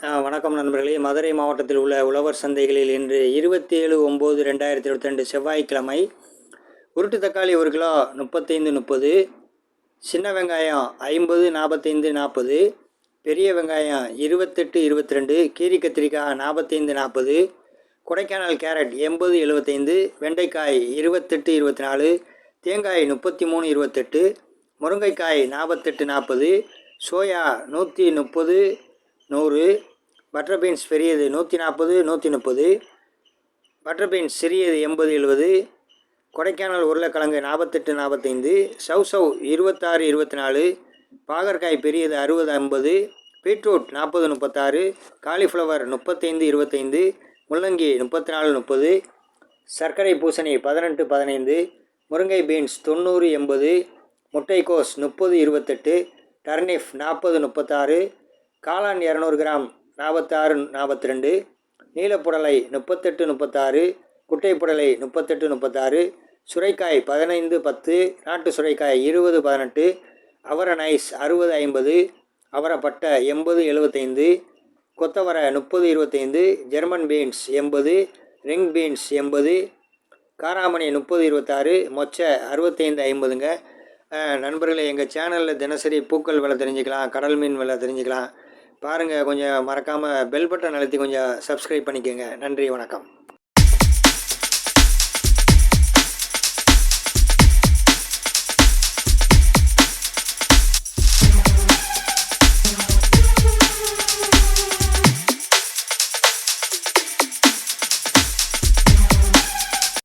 வணக்கம் நண்பர்களே. மதுரை மாவட்டத்தில் உள்ள உழவர் சந்தைகளில் இன்று இருபத்தி ஏழு ஒம்பது ரெண்டாயிரத்தி இருபத்தி ரெண்டு செவ்வாய்க்கிழமை உருட்டு தக்காளி ஒரு கிலோ முப்பத்தைந்து முப்பது சின்ன வெங்காயம் ஐம்பது நாற்பத்தைந்து நாற்பது பெரிய வெங்காயம் இருபத்தெட்டு இருபத்தி ரெண்டு கீரி கத்திரிக்காய் நாற்பத்தைந்து நாற்பது கொடைக்கானல் கேரட் எண்பது எழுபத்தைந்து வெண்டைக்காய் இருபத்தெட்டு இருபத்தி நாலு தேங்காய் முப்பத்தி மூணு இருபத்தெட்டு முருங்கைக்காய் நாற்பத்தெட்டு நாற்பது சோயா நூற்றி முப்பது நூறு பட்டர் பீன்ஸ் பெரியது நூற்றி நாற்பது நூற்றி முப்பது பட்டர் பீன்ஸ் சிறியது எண்பது எழுபது. கொடைக்கானல் உருளைக்கிழங்கு நாற்பத்தெட்டு நாற்பத்தைந்து சவ் சவ் இருபத்தாறு இருபத்தி நாலு பாகற்காய் பெரியது அறுபது ஐம்பது. பீட்ரூட் நாற்பது முப்பத்தாறு. காலிஃப்ளவர் முப்பத்தைந்து இருபத்தைந்து. முள்ளங்கி முப்பத்தி நாலு முப்பது. சர்க்கரை பூசணி பதினெட்டு பதினைந்து. முருங்கை பீன்ஸ் தொண்ணூறு எண்பது. முட்டைக்கோஸ் முப்பது இருபத்தெட்டு. டர்னிஃப் நாற்பது முப்பத்தாறு. காளான் இரநூறு கிராம் நாற்பத்தாறு நாற்பத்தி ரெண்டு நீலப்புடலை முப்பத்தெட்டு முப்பத்தாறு குட்டைப்புடலை முப்பத்தெட்டு முப்பத்தாறு சுரைக்காய் பதினைந்து பத்து நாட்டு சுரைக்காய் இருபது பதினெட்டு அவரை நைஸ் அறுபது ஐம்பது அவரைப்பட்டை எண்பது எழுபத்தைந்து கொத்தவரை முப்பது இருபத்தைந்து ஜெர்மன் பீன்ஸ் எண்பது ரிங் பீன்ஸ் எண்பது காராமணி முப்பது இருபத்தாறு மொச்சை அறுபத்தைந்து ஐம்பதுங்க. நண்பர்களே எங்கள் சேனலில் தினசரி பூக்கள் விலை தெரிஞ்சுக்கலாம் கடல் மீன் விலை தெரிஞ்சுக்கலாம். பாருங்கள் கொஞ்சம் மறக்காமல் பெல் பட்டன் அழுத்தி கொஞ்சம் சப்ஸ்கிரைப் பண்ணிக்கோங்க. நன்றி வணக்கம்.